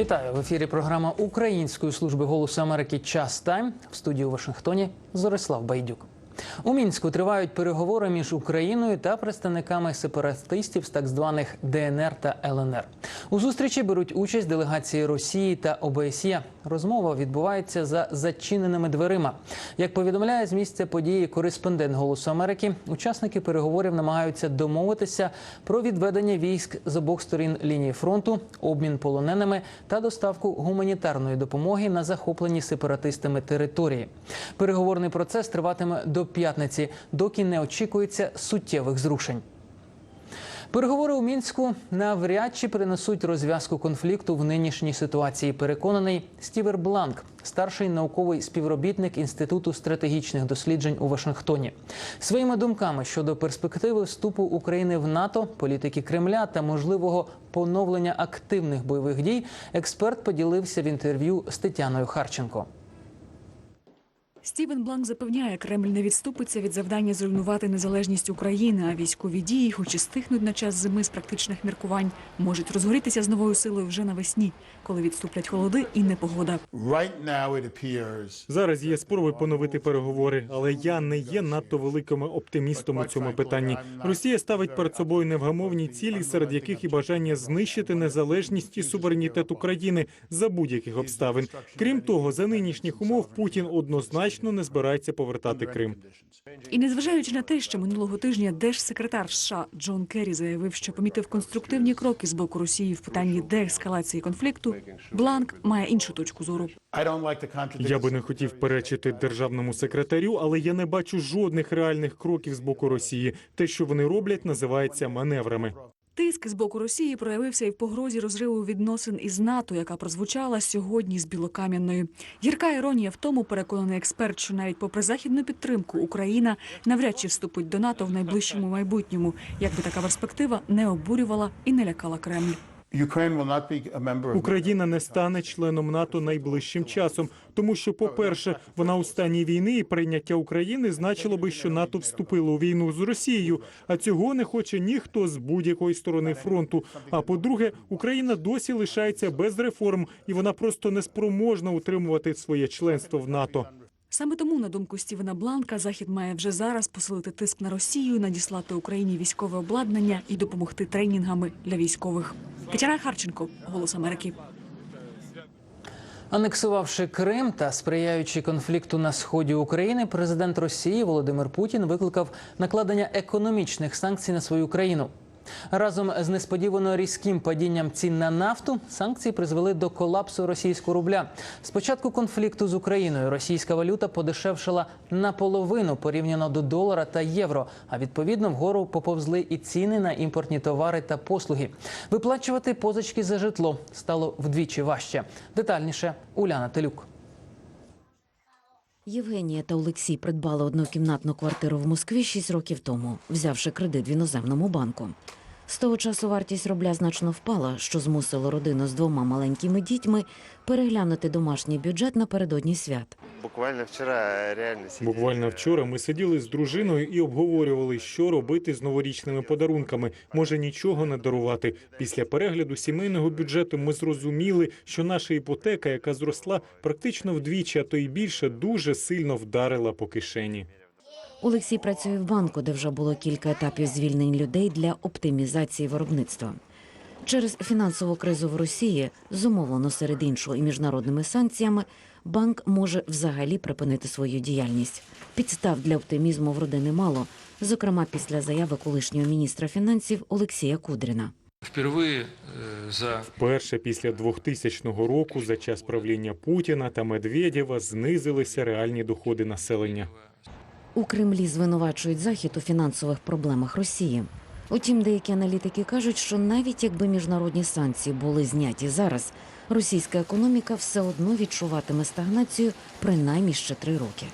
Вітаю в ефірі. Програма Української служби голосу Америки Час Тайм в студії у Вашингтоні. Зорислав Байдюк. У мінську тривають переговори між Україною та представниками сепаратистів з так званих ДНР та ЛНР. У зустрічі беруть участь делегації Росії та ОБСЄ. Розмова відбувається за зачиненими дверима. Як повідомляє з місця події кореспондент Голосу Америки, учасники переговорів намагаються домовитися про відведення військ з обох сторін лінії фронту, обмін полоненими та доставку гуманітарної допомоги на захоплені сепаратистами території. Переговорний процес триватиме до п'ятниці, доки не очікується суттєвих зрушень. Переговори у мінську навряд чи принесуть розв'язку конфлікту в нинішній ситуації. Переконаний Стівер Бланк, старший науковий співробітник інституту стратегічних досліджень у Вашингтоні. Своїми думками щодо перспективи вступу України в НАТО, політики Кремля та можливого поновлення активних бойових дій, експерт поділився в інтерв'ю з Тетяною Харченко. Стівен Бланк запевняє, Кремль не відступиться від завдання зруйнувати незалежність України, а військові дії, хоч і стихнуть на час зими з практичних міркувань, можуть розгорітися з новою силою вже навесні, коли відступлять холоди і непогода. Right now, it appears Зараз є спроби поновити переговори, але я не є надто великим оптимістом у цьому питанні. Росія ставить перед собою невгамовні цілі, серед яких і бажання знищити незалежність і суверенітет України за будь-яких обставин. Крім того, за нинішніх умов Путін однозначно не збирається повертати Крим. І незважаючи на те, що минулого тижня держсекретар США Джон Керрі заявив, що помітив конструктивні кроки з боку Росії в питанні деескалації конфлікту, Бланк має іншу точку зору. Я би не хотів перечити державному секретарю, але я не бачу жодних реальних кроків з боку Росії. Те, що вони роблять, називається маневрами. Тиск з боку Росії проявився і в погрозі розриву відносин із НАТО, яка прозвучала сьогодні з Білокам'яною. Гірка іронія в тому, переконаний експерт, що навіть попри західну підтримку Україна навряд чи вступить до НАТО в найближчому майбутньому, якби така перспектива не обурювала і не лякала Кремль. Ukraine will not be a member of Україна не стане членом НАТО найближчим часом, тому що, по-перше, вона у стані війни і прийняття України значило би, що НАТО вступило у війну з Росією, а цього не хоче ніхто з будь-якої сторони фронту. А по-друге, Україна досі лишається без реформ, і вона просто не спроможна утримувати своє членство в НАТО. Саме тому, на думку Стівена Бланка, Захід має вже зараз посилити тиск на Росію, надіслати Україні військове обладнання і допомогти тренінгами для військових. Тетяна Харченко, Голос Америки. Анексувавши Крим та сприяючи конфлікту на сході України, президент Росії Володимир Путін викликав накладення економічних санкцій на свою країну. Разом з несподівано різким падінням цін на нафту санкції призвели до колапсу російського рубля. З початку конфлікту з Україною російська валюта подешевшала наполовину порівняно до долара та євро. А відповідно вгору поповзли і ціни на імпортні товари та послуги. Виплачувати позички за житло стало вдвічі важче. Детальніше Уляна Телюк. Євгенія та Олексій придбали однокімнатну квартиру в Москві 6 років тому, взявши кредит в іноземному банку. З того часу вартість рубля значно впала, що змусило родину з двома маленькими дітьми переглянути домашній бюджет напередодні свят. Буквально вчора реально сидели. Буквально вчора ми сиділи з дружиною і обговорювали, що робити з новорічними подарунками. Може нічого не дарувати. Після перегляду сімейного бюджету ми зрозуміли, що наша іпотека, яка зросла практично вдвічі, а то й більше, дуже сильно вдарила по кишені. Олексій працює в банку, де вже було кілька етапів звільнень людей для оптимізації виробництва. Через фінансову кризу в Росії, зумовлено серед іншого і міжнародними санкціями, банк може взагалі припинити свою діяльність. Підстав для оптимізму в родини мало, зокрема після заяви колишнього міністра фінансів Олексія Кудріна. Впервые э, за Перше після 2000 року за час правління Путіна та Медведєва знизилися реальні доходи населення. У Кремлі звинувачують Захід у фінансових проблемах Росії. Утім, деякі аналітики кажуть, що навіть якби міжнародні санкції були зняті зараз, російська економіка все одно відчуватиме стагнацію принаймні ще три роки.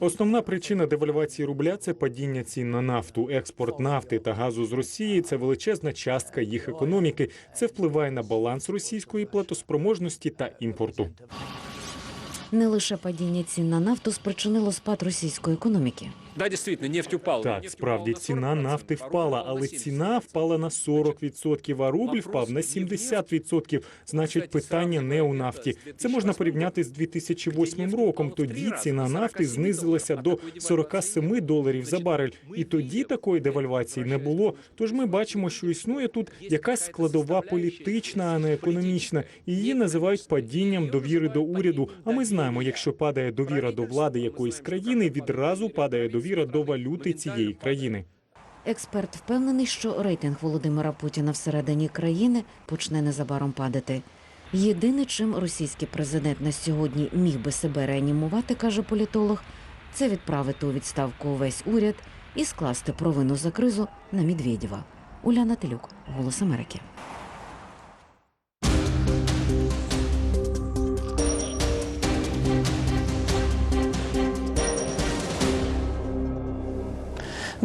Основна причина девальвації рубля це падіння цін на нафту. Експорт нафти та газу з Росії це величезна частка їх економіки. Це впливає на баланс російської платоспроможності та імпорту. Не лише падіння цін на нафту спричинило спад російської економіки. Да, действительно, нефть упала. Так, справді ціна нафти впала, але ціна впала на 40%, а рубль впав на 70%. Значить, питання не у нафті. Це можна порівняти з 2008 роком. Тоді ціна нафти знизилася до 47 доларів за барель, і тоді такої девальвації не було. Тож ми бачимо, що існує тут якась складова політична, а не економічна. Її називають падінням довіри до уряду. А ми знаємо, якщо падає довіра до влади якоїсь країни, відразу падає довіра до валюти цієї країни. Експерт впевнений, що рейтинг Володимира Путіна всередині країни почне незабаром падати. Єдине, чим російський президент на сьогодні міг би себе реанімувати, каже політолог, це відправити у відставку увесь уряд і скласти провину за кризу на Медведєва. Уляна Телюк, Голос Америки.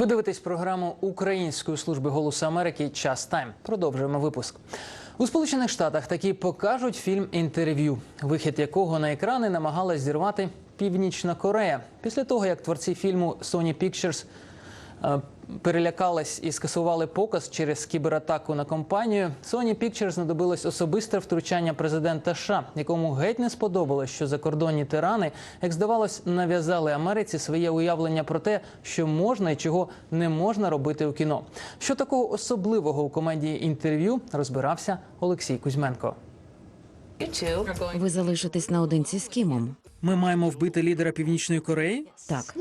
Ви дивитесь програму Української служби голосу Америки Час Тайм. Продовжуємо випуск. У Сполучених Штатах Такі покажуть фільм інтерв'ю, вихід якого на екрани намагалась зірвати Північна Корея. Після того, як творці фільму Sony Pictures перелякались і скасували показ через кібератаку на компанію, Sony Pictures знадобилось особисте втручання президента США, якому геть не сподобалось, що закордонні тирани, як здавалось, нав'язали Америці своє уявлення про те, що можна і чого не можна робити у кіно. Що такого особливого у комедії інтерв'ю розбирався Олексій Кузьменко. Ви залишитесь наодинці з Кімом. Ми маємо вбити лідера Північної Кореї. Так,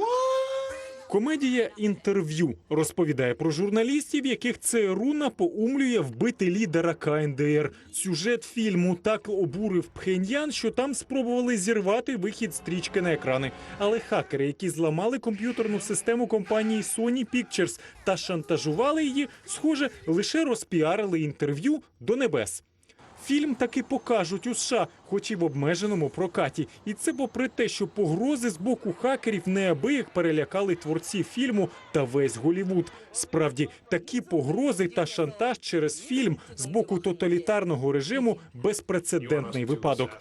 Комедія інтерв'ю розповідає про журналістів, яких ЦРУ напоумлює вбити лідера КНДР. Сюжет фільму так обурив Пхеньян, що там спробували зірвати вихід стрічки на екрани. Але хакери, які зламали комп'ютерну систему компанії Sony Pictures та шантажували її, схоже, лише розпіарили інтерв'ю до небес. Фільм таки покажуть у США, хоч і в обмеженому прокаті. І це попри те, що погрози з боку хакерів неабияк перелякали творці фільму та весь Голівуд. Справді, такі погрози та шантаж через фільм з боку тоталітарного режиму безпрецедентний випадок.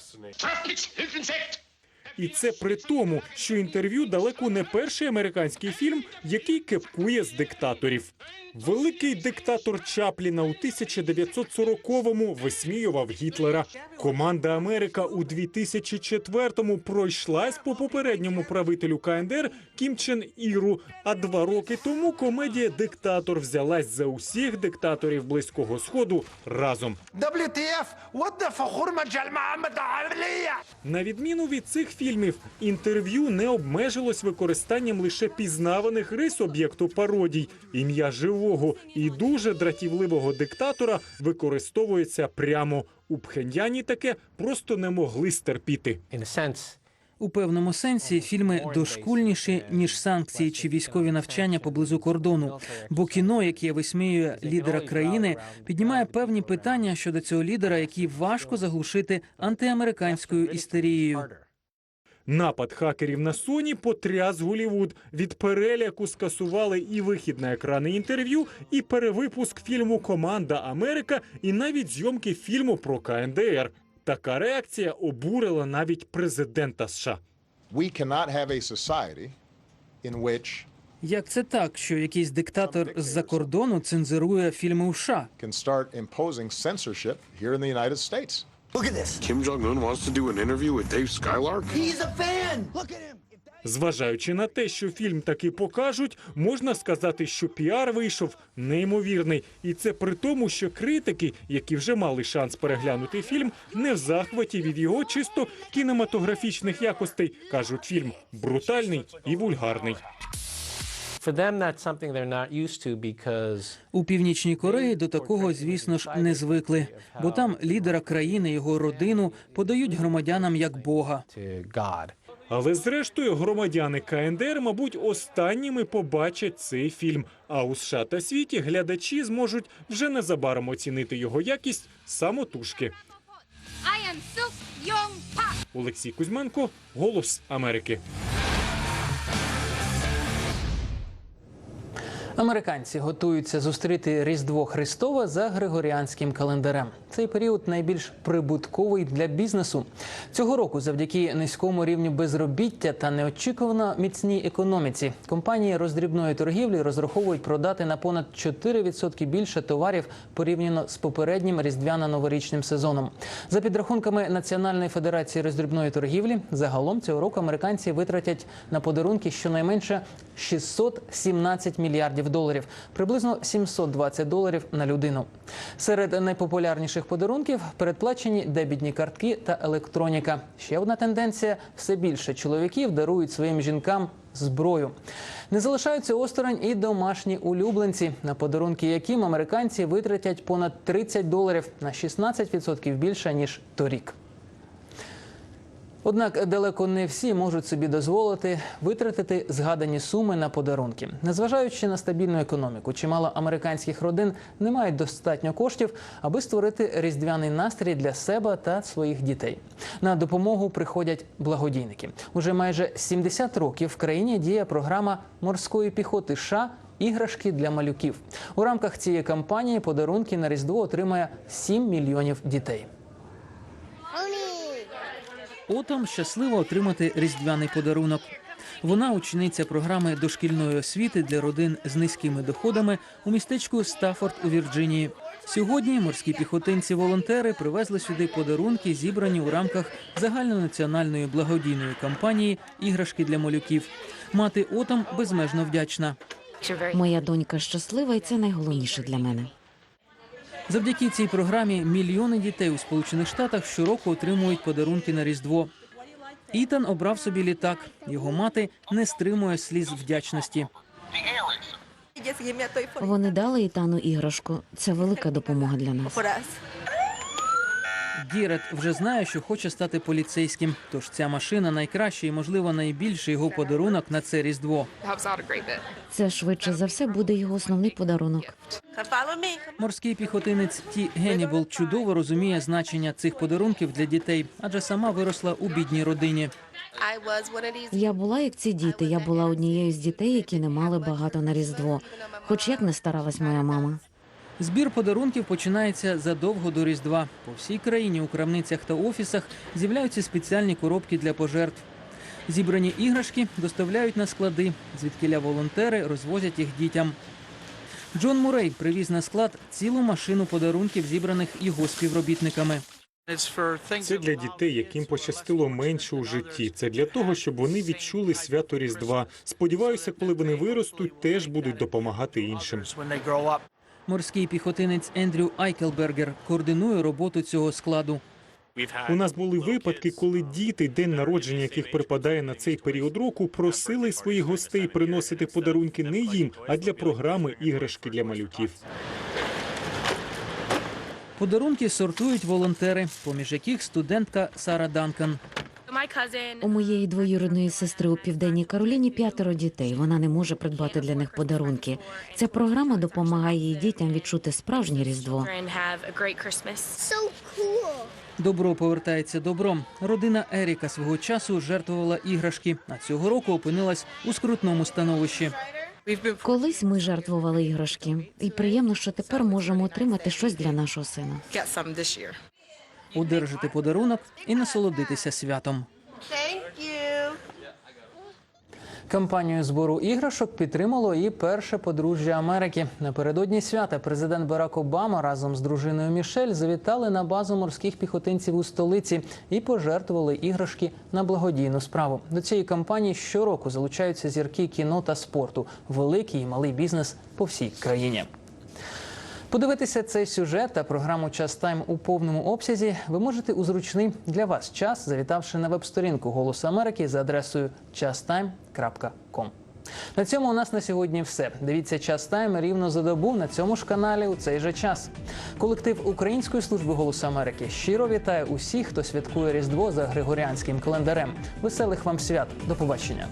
І це при тому, що інтерв'ю далеко не перший американський фільм, який кепкує з диктаторів. Великий диктатор Чапліна у 1940-му висміював Гітлера. Команда Америка у 2004-му пройшлась по попередньому правителю КНДР Кім Чен Іру. А два роки тому комедія Диктатор взялась за усіх диктаторів близького сходу разом. На відміну від цих фільмів, інтерв'ю не обмежилось використанням лише пізнаваних рис об'єкту пародій. Ім'я живого і дуже дратівливого диктатора використовується прямо у Пхеньяні. Таке просто не могли стерпіти. In a sense, У певному сенсі фільми дошкульніші ніж санкції чи військові навчання поблизу кордону. Бо кіно, яке висміює лідера країни, піднімає певні питання щодо цього лідера, які важко заглушити антиамериканською істерією. Напад хакерів на Соні потряс Голівуд. Від переляку скасували і вихід на екрани інтерв'ю, і перевипуск фільму Команда Америка, і навіть зйомки фільму про КНДР. Така реакція обурила навіть президента США. We cannot have a society in which Як це так, що якийсь диктатор з-за кордону цензурує фільми у США? Look at this Kim Jong Un wants to do an interview with Dave Skylark? he's a fan look at him Зважаючи на те, що фільм таки покажуть, можна сказати, що піар вийшов неймовірний, і це при тому, що критики, які вже мали шанс переглянути фільм, не в захваті від його чисто кінематографічних якостей. кажуть, фільм брутальний і вульгарний. У північній Кореї до такого, звісно ж, не звикли, бо там лідера країни, його родину подають громадянам як Бога. Але зрештою громадяни КНДР, мабуть, останніми побачать цей фільм. А у США та світі глядачі зможуть вже незабаром оцінити його якість самотужки. Олексій Кузьменко, Голос Америки. Американці готуються зустріти Різдво Христове за григоріанським календарем. Цей період найбільш прибутковий для бізнесу. Цього року, завдяки низькому рівню безробіття та неочікувано міцній економіці, компанії роздрібної торгівлі розраховують продати на понад 4% більше товарів порівняно з попереднім різдвяно-новорічним сезоном. За підрахунками Національної федерації роздрібної торгівлі, загалом цього року американці витратять на подарунки щонайменше 617 мільярдів доларів, приблизно 720 доларів на людину. Серед найпопулярніших подарунків передплачені дебітні картки та електроніка. Ще одна тенденція: все більше чоловіків дарують своїм жінкам зброю. Не залишаються осторонь і домашні улюбленці, на подарунки яким американці витратять понад 30 доларів на 16% більше ніж торік. Однак далеко не всі можуть собі дозволити витратити згадані суми на подарунки. Незважаючи на стабільну економіку, чимало американських родин не мають достатньо коштів, аби створити різдвяний настрій для себе та своїх дітей. На допомогу приходять благодійники. Уже майже 70 років в країні діє програма морської піхоти США Іграшки для малюків. У рамках цієї кампанії подарунки на Різдво отримає 7 мільйонів дітей. Отам щасливо отримати різдвяний подарунок. Вона учениця програми дошкільної освіти для родин з низькими доходами у містечку Стаффорд у Вірджинії. Сьогодні морські піхотинці-волонтери привезли сюди подарунки, зібрані у рамках загальнонаціональної благодійної кампанії Іграшки для малюків. Мати Отам безмежно вдячна. Моя донька щаслива, і це найголовніше для мене. Завдяки цій програмі мільйони дітей у Сполучених Штатах щороку отримують подарунки на Різдво. Ітан обрав собі літак. Його мати не стримує сліз вдячності. Вони дали Ітану іграшку. Це велика допомога для нас. Гірет вже знає, що хоче стати поліцейським. Тож ця машина найкращий і, можливо, найбільший його подарунок на це різдво. Це швидше за все буде його основний подарунок. Морський піхотинець Ті Генібл чудово розуміє значення цих подарунків для дітей, адже сама виросла у бідній родині. Я була як ці діти. Я була однією з дітей, які не мали багато на різдво. Хоч як не старалась моя мама. Збір подарунків починається задовго до Різдва. По всій країні у крамницях та офісах з'являються спеціальні коробки для пожертв. Зібрані іграшки доставляють на склади, звідкиля волонтери розвозять їх дітям. Джон Мурей привіз на склад цілу машину подарунків, зібраних його співробітниками. Це для дітей, яким пощастило менше у житті. Це для того, щоб вони відчули свято Різдва. Сподіваюся, коли вони виростуть, теж будуть допомагати іншим. Морський піхотинець Ендрю Айкелбергер координує роботу цього складу. У нас були випадки, коли діти, день народження яких припадає на цей період року, просили своїх гостей приносити подарунки не їм, а для програми іграшки для малюків. Подарунки сортують волонтери, поміж яких студентка Сара Данкан. У моєї двоюрідної сестри у південній Кароліні п'ятеро дітей. Вона не може придбати для них подарунки. Ця програма допомагає її дітям відчути справжнє різдво. Добро повертається добром. Родина Еріка свого часу жертвувала іграшки, а цього року опинилась у скрутному становищі. Колись ми жертвували іграшки, і приємно, що тепер можемо отримати щось для нашого сина. Одержати подарунок і насолодитися святом. Кампанію збору іграшок підтримало і перше подружжя Америки. Напередодні свята президент Барак Обама разом з дружиною Мішель завітали на базу морських піхотинців у столиці і пожертвували іграшки на благодійну справу. До цієї кампанії щороку залучаються зірки кіно та спорту, великий і малий бізнес по всій країні. Подивитися цей сюжет та програму Час Тайм у повному обсязі ви можете у зручний для вас час, завітавши на веб-сторінку Голосу Америки за адресою chastime.com. На цьому у нас на сьогодні все. Дивіться час тайм рівно за добу на цьому ж каналі у цей же час. Колектив Української служби Голосу Америки щиро вітає усіх, хто святкує Різдво за григоріанським календарем. Веселих вам свят. До побачення.